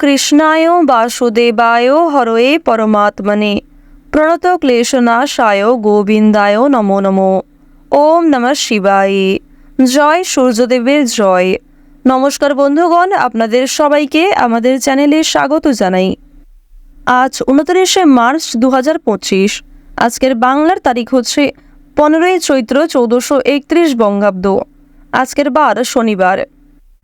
কৃষ্ণায় বাসুদেবায় হরয়ে পরমাত্মনে। প্রণত ক্লেশনাশায় গোবিন্দায় নমো নমো। ওম নমঃ শিবায়। জয় সূর্যদেবের জয়। নমস্কার বন্ধুগণ, আপনাদের সবাইকে আমাদের চ্যানেলে স্বাগত জানাই। আজ উনত্রিশে মার্চ দু হাজার পঁচিশ, আজকের বাংলার তারিখ হচ্ছে পনেরোই চৈত্র চৌদ্দশো একত্রিশ বঙ্গাব্দ। আজকের বার শনিবার।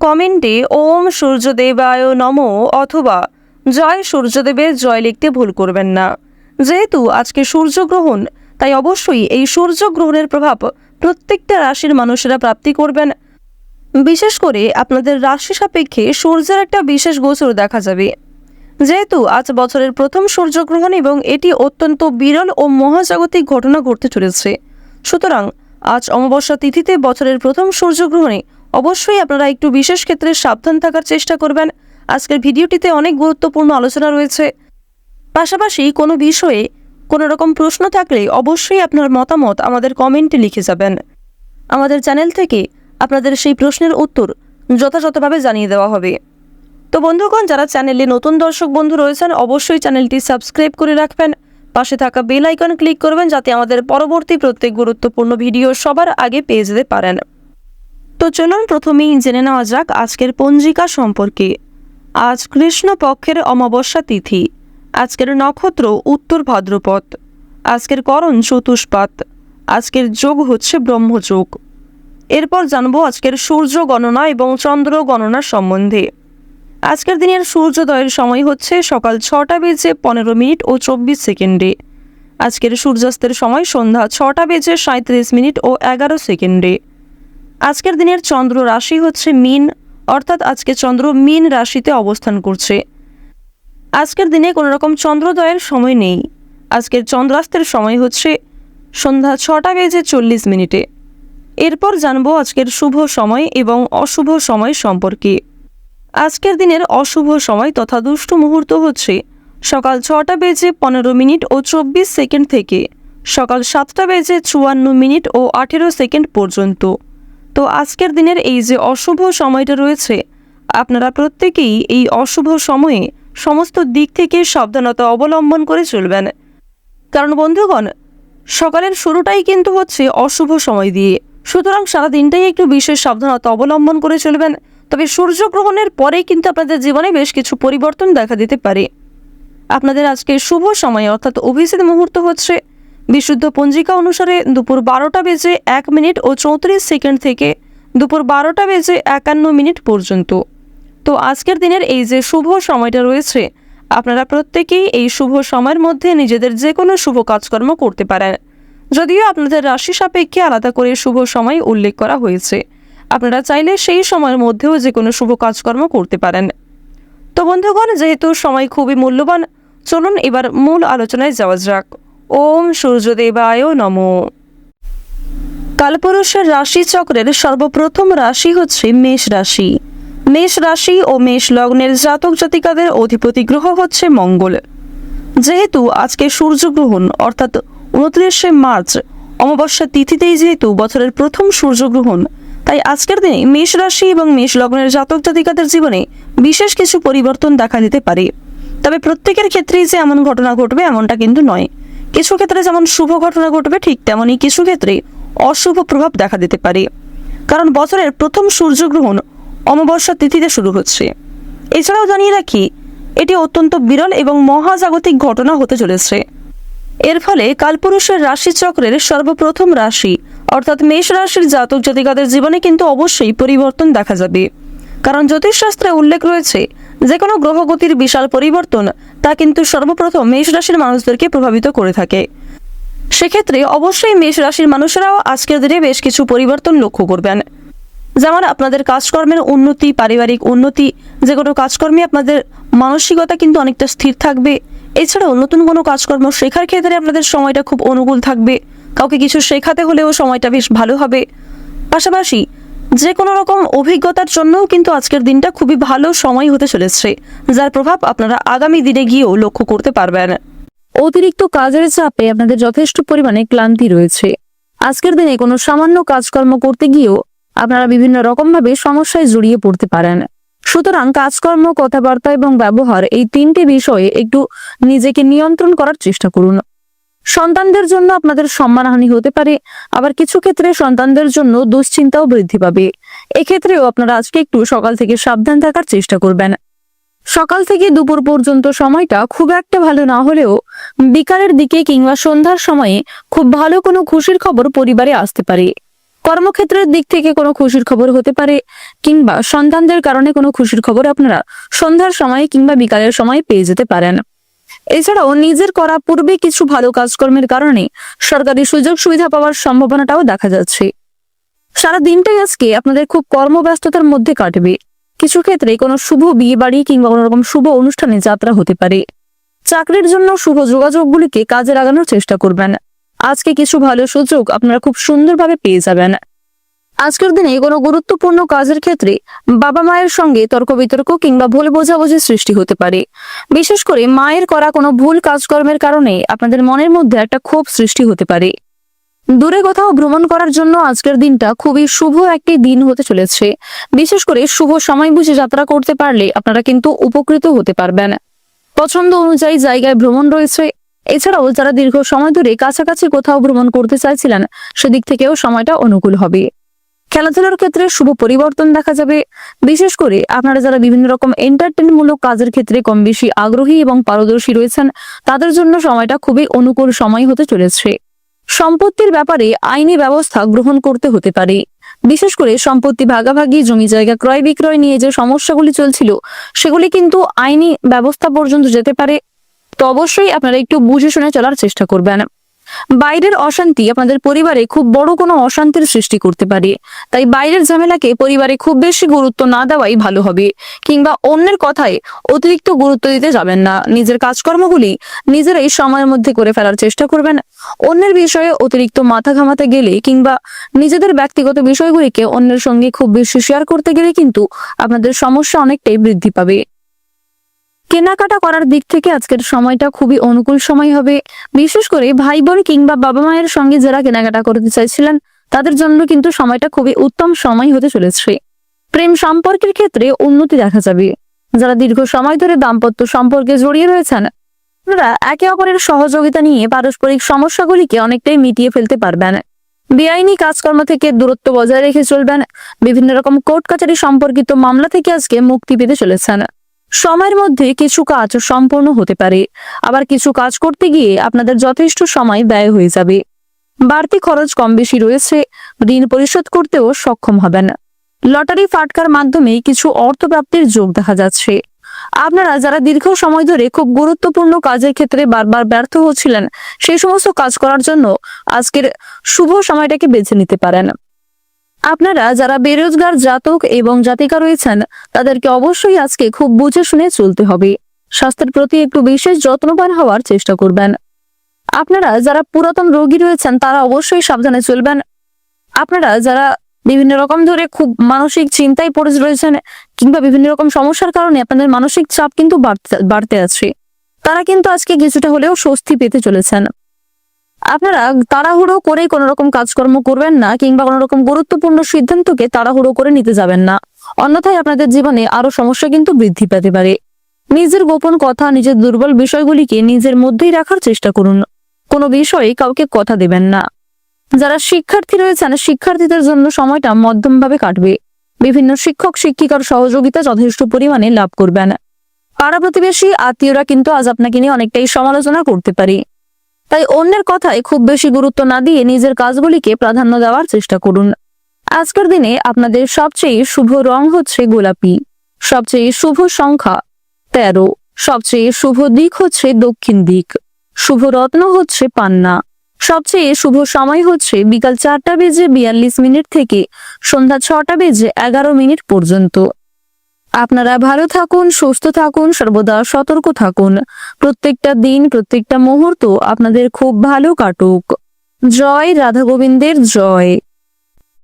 কমেন্টে ওম সূর্যদেবায় নম অথবা জয় সূর্যদেবের জয় লিখতে ভুল করবেন না। যেহেতু আজকে সূর্যগ্রহণ তাই অবশ্যই এই সূর্যগ্রহণের প্রভাব প্রত্যেকটা রাশির মানুষেরা প্রাপ্তি করবেন। বিশেষ করে আপনাদের রাশি সাপেক্ষে সূর্যের একটা বিশেষ গোচর দেখা যাবে। যেহেতু আজ বছরের প্রথম সূর্যগ্রহণ এবং এটি অত্যন্ত বিরল ও মহাজাগতিক ঘটনা ঘটতে চলেছে। সুতরাং আজ অমাবস্যা তিথিতে বছরের প্রথম সূর্যগ্রহণে অবশ্যই আপনারা একটু বিশেষ ক্ষেত্রে সাবধান থাকার চেষ্টা করবেন। আজকের ভিডিওটিতে অনেক গুরুত্বপূর্ণ আলোচনা রয়েছে। পাশাপাশি কোনো বিষয়ে কোনো রকম প্রশ্ন থাকলে অবশ্যই আপনার মতামত আমাদের কমেন্টে লিখে যাবেন। আমাদের চ্যানেল থেকে আপনাদের সেই প্রশ্নের উত্তর যথাযথভাবে জানিয়ে দেওয়া হবে। তো বন্ধুগণ, যারা চ্যানেলে নতুন দর্শক বন্ধু রয়েছেন, অবশ্যই চ্যানেলটি সাবস্ক্রাইব করে রাখবেন। পাশে থাকা বেল আইকন ক্লিক করবেন যাতে আমাদের পরবর্তী প্রত্যেক গুরুত্বপূর্ণ ভিডিও সবার আগে পেয়ে যেতে পারেন। তো চলুন প্রথমেই জেনে নেওয়া যাক আজকের পঞ্জিকা সম্পর্কে। আজ কৃষ্ণ পক্ষের অমাবস্যা তিথি। আজকের নক্ষত্র উত্তর ভাদ্রপদ। আজকের করণ চতুষ্পাত। আজকের যোগ হচ্ছে ব্রহ্মযোগ। এরপর জানব আজকের সূর্য গণনা এবং চন্দ্র গণনা সম্বন্ধে। আজকের দিনের সূর্যোদয়ের সময় হচ্ছে সকাল ছটা বেজে পনেরো মিনিট ও চব্বিশ সেকেন্ডে। আজকের সূর্যাস্তের সময় সন্ধ্যা ছটা বেজে সাঁত্রিশ মিনিট ও এগারো সেকেন্ডে। আজকের দিনের চন্দ্র রাশি হচ্ছে মিন, অর্থাৎ আজকে চন্দ্র মিন রাশিতে অবস্থান করছে। আজকের দিনে কোনো রকম চন্দ্রোদয়ের সময় নেই। আজকের চন্দ্রাস্তের সময় হচ্ছে সন্ধ্যা ছটা বেজে চল্লিশ মিনিটে। এরপর জানব আজকের শুভ সময় এবং অশুভ সময় সম্পর্কে। আজকের দিনের অশুভ সময় তথা দুষ্ট মুহূর্ত হচ্ছে সকাল ছটা বেজে পনেরো মিনিট ও চব্বিশ সেকেন্ড থেকে সকাল সাতটা বেজে চুয়ান্ন মিনিট ও আঠেরো সেকেন্ড পর্যন্ত। তো আজকের দিনের এই যে অশুভ সময়টা রয়েছে, আপনারা প্রত্যেকেই এই অশুভ সময়ে সমস্ত দিক থেকে সাবধানতা অবলম্বন করে চলবেন। কারণ বন্ধুগণ, সকালের শুরুটাই কিন্তু হচ্ছে অশুভ সময় দিয়ে। সুতরাং সারা দিনটাই একটু বিশেষ সাবধানতা অবলম্বন করে চলবেন। তবে সূর্যগ্রহণের পরে কিন্তু আপনাদের জীবনে বেশ কিছু পরিবর্তন দেখা দিতে পারে। আপনাদের আজকে শুভ সময় অর্থাৎ অভিজিৎ মুহূর্ত হচ্ছে। বিশুদ্ধ পঞ্জিকা অনুসারে দুপুর বারোটা বেজে এক মিনিট ও চৌত্রিশ সেকেন্ড থেকে দুপুর বারোটা বেজে একান্ন মিনিট পর্যন্ত। তো আজকের দিনের এই যে শুভ সময়টা রয়েছে, আপনারা প্রত্যেকেই এই শুভ সময়ের মধ্যে নিজেদের যে কোনো শুভ কাজকর্ম করতে পারেন। যদিও আপনাদের রাশি সাপেক্ষে আলাদা করে শুভ সময় উল্লেখ করা হয়েছে। আপনারা চাইলে সেই সময়ের মধ্যেও যে কোনো শুভ কাজকর্ম করতে পারেন। তো বন্ধুগণ, যেহেতু সময় খুবই মূল্যবান, চলুন এবার মূল আলোচনায় যাওয়া যাক। ওম সূর্যদেবায় নম। কালপুরুষের রাশি চক্রের সর্বপ্রথম রাশি হচ্ছে মেষ রাশি। মেষ রাশি ও মেষ লগ্নের জাতক জাতিকাদের অধিপতি গ্রহ হচ্ছে মঙ্গল। যেহেতু আজকে সূর্যগ্রহণ অর্থাৎ উনত্রিশে মার্চ অমাবস্যা তিথিতেই যেহেতু বছরের প্রথম সূর্যগ্রহণ তাই আজকের দিনে মেষ রাশি এবং মেষ লগ্নের জাতক জাতিকাদের জীবনে বিশেষ কিছু পরিবর্তন দেখা দিতে পারে। তবে প্রত্যেকের ক্ষেত্রেই যে এমন ঘটনা ঘটবে এমনটা কিন্তু নয়। কিছু ক্ষেত্রে যেমন শুভ ঘটনা ঘটবে, ঠিক তেমনই কিছু ক্ষেত্রে অশুভ প্রভাব দেখা দিতে পারে। কারণ বছরের প্রথম সূর্যগ্রহণ অমাবস্যা তিথিতে শুরু হচ্ছে। এছাড়াও জানিয়ে রাখি, এটি অত্যন্ত বিরল এবং মহাজাগতিক ঘটনা হতে চলেছে। এর ফলে কালপুরুষের রাশিচক্রের সর্বপ্রথম রাশি, অর্থাৎ মেষ রাশির জাতক জাতিকাদের জীবনে কিন্তু অবশ্যই পরিবর্তন দেখা যাবে। কারণ জ্যোতিষশাস্ত্রে উল্লেখ রয়েছে যে কোনো গ্রহগতির বিশাল পরিবর্তন, তা কিন্তু সর্বপ্রথম মেষ রাশির মানুষদেরকে প্রভাবিত করে থাকে। সেক্ষেত্রে অবশ্যই মেষ রাশির মানুষেরাও আজকের দিনে বেশ কিছু পরিবর্তন লক্ষ্য করবেন। যেমন আপনাদের কাজকর্মের উন্নতি, পারিবারিক উন্নতি যে কোনো কাজকর্মে আপনাদের মানসিকতা কিন্তু অনেকটা স্থির থাকবে। এছাড়াও নতুন কোনো কাজকর্ম শেখার ক্ষেত্রে আপনাদের সময়টা খুব অনুকূল থাকবে। কাউকে কিছু শেখাতে হলেও সময়টা বেশ ভালো হবে। পাশাপাশি যে কোনো রকম অভিজ্ঞতার জন্যও কিন্তু আজকের দিনটা খুবই ভালো সময় হতে চলেছে, যার প্রভাব আপনারা আগামী দিনে গিয়েও লক্ষ্য করতে পারবেন। অতিরিক্ত কাজের চাপে আপনাদের যথেষ্ট পরিমাণে ক্লান্তি রয়েছে। আজকের দিনে কোনো সামান্য কাজকর্ম করতে গিয়েও আপনারা বিভিন্ন রকমভাবে সমস্যায় জড়িয়ে পড়তে পারেন। সুতরাং কাজকর্ম, কথাবার্তা এবং ব্যবহার এই তিনটি বিষয়ে একটু নিজেকে নিয়ন্ত্রণ করার চেষ্টা করুন। সন্তানদের জন্য আপনাদের সম্মানহানি হতে পারে, আবার কিছু ক্ষেত্রে সন্তানদের জন্য দুশ্চিন্তাও বৃদ্ধি পাবে। এক্ষেত্রেও আপনারা আজকে একটু সকাল থেকে সাবধান থাকার চেষ্টা করবেন। সকাল থেকে দুপুর পর্যন্ত সময়টা খুব একটা ভালো না হলেও বিকালের দিকে কিংবা সন্ধ্যার সময়ে খুব ভালো কোনো খুশির খবর পরিবারে আসতে পারে। কর্মক্ষেত্রের দিক থেকে কোনো খুশির খবর হতে পারে, কিংবা সন্তানদের কারণে কোনো খুশির খবর আপনারা সন্ধ্যার সময়ে কিংবা বিকালের সময় পেয়ে যেতে পারেন। এছাড়াও নিজের করা পূর্বে কিছু ভালো কাজকর্মের কারণে সরকারি সুযোগ সুবিধা পাওয়ার সম্ভাবনাটাও দেখা যাচ্ছে। সারা দিনটাই আজকে আপনাদের খুব কর্মব্যস্ততার মধ্যে কাটবে। কিছু ক্ষেত্রে কোনো শুভ বিয়ে বাড়ি কিংবা কোনো রকম শুভ অনুষ্ঠানে যাত্রা হতে পারে। চাকরির জন্য শুভ যোগাযোগগুলিকে কাজে লাগানোর চেষ্টা করবেন। আজকে কিছু ভালো সুযোগ আপনারা খুব সুন্দরভাবে পেয়ে যাবেন। আজকের দিনে কোনো গুরুত্বপূর্ণ কাজের ক্ষেত্রে বাবা মায়ের সঙ্গে তর্ক বিতর্ক কিংবা ভুল বোঝাবুঝির সৃষ্টি হতে পারে। বিশেষ করে মায়ের করা কোনো ভুল কাজকর্মের কারণে আপনাদের মনের মধ্যে একটা ক্ষোভ সৃষ্টি হতে পারে। দূরে কোথাও ভ্রমণ করার জন্য আজকের দিনটা খুবই শুভ একটি দিন হতে চলেছে। বিশেষ করে শুভ সময় বুঝে যাত্রা করতে পারলে আপনারা কিন্তু উপকৃত হতে পারবেন। পছন্দ অনুযায়ী জায়গায় ভ্রমণ রয়েছে। এছাড়াও যারা দীর্ঘ সময় ধরে কাছাকাছি কোথাও ভ্রমণ করতে চাইছিলেন, সেদিক থেকেও সময়টা অনুকূল হবে। খেলাধুলার ক্ষেত্রে শুভ পরিবর্তন দেখা যাবে। বিশেষ করে আপনারা যারা বিভিন্ন রকম এন্টারটেনমূলক কাজের ক্ষেত্রে কম বেশি আগ্রহী এবং পারদর্শী রয়েছেন, তাদের জন্য সময়টা খুবই অনুকূল সময় হতে চলেছে। সম্পত্তির ব্যাপারে আইনি ব্যবস্থা গ্রহণ করতে হতে পারে। বিশেষ করে সম্পত্তি ভাগাভাগি, জমি জায়গা ক্রয় বিক্রয় নিয়ে যে সমস্যাগুলি চলছিল, সেগুলি কিন্তু আইনি ব্যবস্থা পর্যন্ত যেতে পারে। তো অবশ্যই আপনারা একটু বুঝে শুনে চলার চেষ্টা করবেন। বাইরের অশান্তি আপনাদের পরিবারে খুব বড় কোনো অশান্তির সৃষ্টি করতে পারে। তাই বাইরের ঝামেলাকে পরিবারে খুব বেশি গুরুত্ব না দেওয়াই ভালো হবে। কিংবা অন্যের কথায় অতিরিক্ত গুরুত্ব দিতে যাবেন না। নিজের কাজকর্মগুলি নিজেরাই সময়ের মধ্যে করে ফেলার চেষ্টা করবেন। অন্যের বিষয়ে অতিরিক্ত মাথা ঘামাতে গেলে কিংবা নিজেদের ব্যক্তিগত বিষয়গুলিকে অন্যের সঙ্গে খুব বেশি শেয়ার করতে গেলে কিন্তু আপনাদের সমস্যা অনেকটাই বৃদ্ধি পাবে। কেনাকাটা করার দিক থেকে আজকের সময়টা খুবই অনুকূল সময় হবে। বিশেষ করে ভাই বোন কিংবা বাবা মায়ের সঙ্গে যারা কেনাকাটা করতে চাইছিলেন, তাদের জন্য কিন্তু সময়টা খুবই উত্তম সময় হতে চলেছে। প্রেম সম্পর্কের ক্ষেত্রে উন্নতি দেখা যাবে। যারা দীর্ঘ সময় ধরে দাম্পত্য সম্পর্কে জড়িয়ে রয়েছেন আপনারা একে অপরের সহযোগিতা নিয়ে পারস্পরিক সমস্যাগুলিকে অনেকটাই মিটিয়ে ফেলতে পারবেন। বেআইনি কাজকর্ম থেকে দূরত্ব বজায় রেখে চলবেন। বিভিন্ন রকম কোর্ট কাছারি সম্পর্কিত মামলা থেকে আজকে মুক্তি পেতে চলেছেন। সময়ের মধ্যে কিছু কাজ সম্পূর্ণ হতে পারে। আবার কিছু কাজ করতে গিয়ে আপনাদের যথেষ্ট সময় ব্যয় হয়ে যাবে। বাড়তি খরচ কম বেশি রয়েছে। ঋণ পরিশোধ করতেও সক্ষম হবেন। লটারি ফাটকার মাধ্যমে কিছু অর্থ প্রাপ্তির যোগ দেখা যাচ্ছে। আপনারা যারা দীর্ঘ সময় ধরে খুব গুরুত্বপূর্ণ কাজের ক্ষেত্রে বারবার ব্যর্থ হচ্ছিলেন, সেই সমস্ত কাজ করার জন্য আজকের শুভ সময়টাকে বেছে নিতে পারেন। আপনারা যারা বেরোজগার, জাতক এবং জাতিকা রয়েছেন, তাদেরকে অবশ্যই আজকে খুব বুঝে শুনে চলতে হবে। স্বাস্থ্যের প্রতি একটু বিশেষ যত্নবান হওয়ার চেষ্টা করবেন। আপনারা যারা পুরাতন রোগী রয়েছেন, তারা অবশ্যই সাবধানে চলবেন। আপনারা যারা বিভিন্ন রকম ধরে খুব মানসিক চিন্তায় পড়ে রয়েছেন, কিংবা বিভিন্ন রকম সমস্যার কারণে আপনাদের মানসিক চাপ কিন্তু বাড়তে বাড়তে আছে, তারা কিন্তু আজকে কিছুটা হলেও স্বস্তি পেতে চলেছেন। আপনারা তাড়াহুড়ো করে কোনো রকম কাজকর্ম করবেন না কিংবা কোনো রকম গুরুত্বপূর্ণ সিদ্ধান্তকে তাড়াহুড়ো করে নিতে যাবেন না। অন্যথায় আপনাদের জীবনে আরও সমস্যা কিন্তু বৃদ্ধি পেতে পারে। নিজের গোপন কথা, নিজের দুর্বল বিষয়গুলিকে নিজের মধ্যেই রাখার চেষ্টা করুন। কোনো বিষয়ে কাউকে কথা দেবেন না। যারা শিক্ষার্থী রয়েছেন, শিক্ষার্থীদের জন্য সময়টা মধ্যমভাবে কাটবে। বিভিন্ন শিক্ষক, শিক্ষিকার সহযোগিতা যথেষ্ট পরিমাণে লাভ করবেন। পাড়া প্রতিবেশী, আত্মীয়রা কিন্তু আজ আপনাকে নিয়ে অনেকটাই সমালোচনা করতে পারে। তাই অন্যের কথায় খুব বেশি গুরুত্ব না দিয়ে নিজের কাজগুলিকে প্রাধান্য দেওয়ার চেষ্টা করুন। আজকের দিনে আপনাদের সবচেয়ে শুভ রং হচ্ছে গোলাপি। সবচেয়ে শুভ সংখ্যা তেরো। সবচেয়ে শুভ দিক হচ্ছে দক্ষিণ দিক। শুভ রত্ন হচ্ছে পান্না। সবচেয়ে শুভ সময় হচ্ছে বিকাল চারটা বেজে বিয়াল্লিশ মিনিট থেকে সন্ধ্যা ছটা বেজে এগারো মিনিট পর্যন্ত। আপনারা ভালো থাকুন, সুস্থ থাকুন, সর্বদা সতর্ক থাকুন। প্রত্যেকটা দিন, প্রত্যেকটা মুহূর্ত আপনাদের খুব ভালো কাটুক। জয় রাধা গোবিন্দের জয়।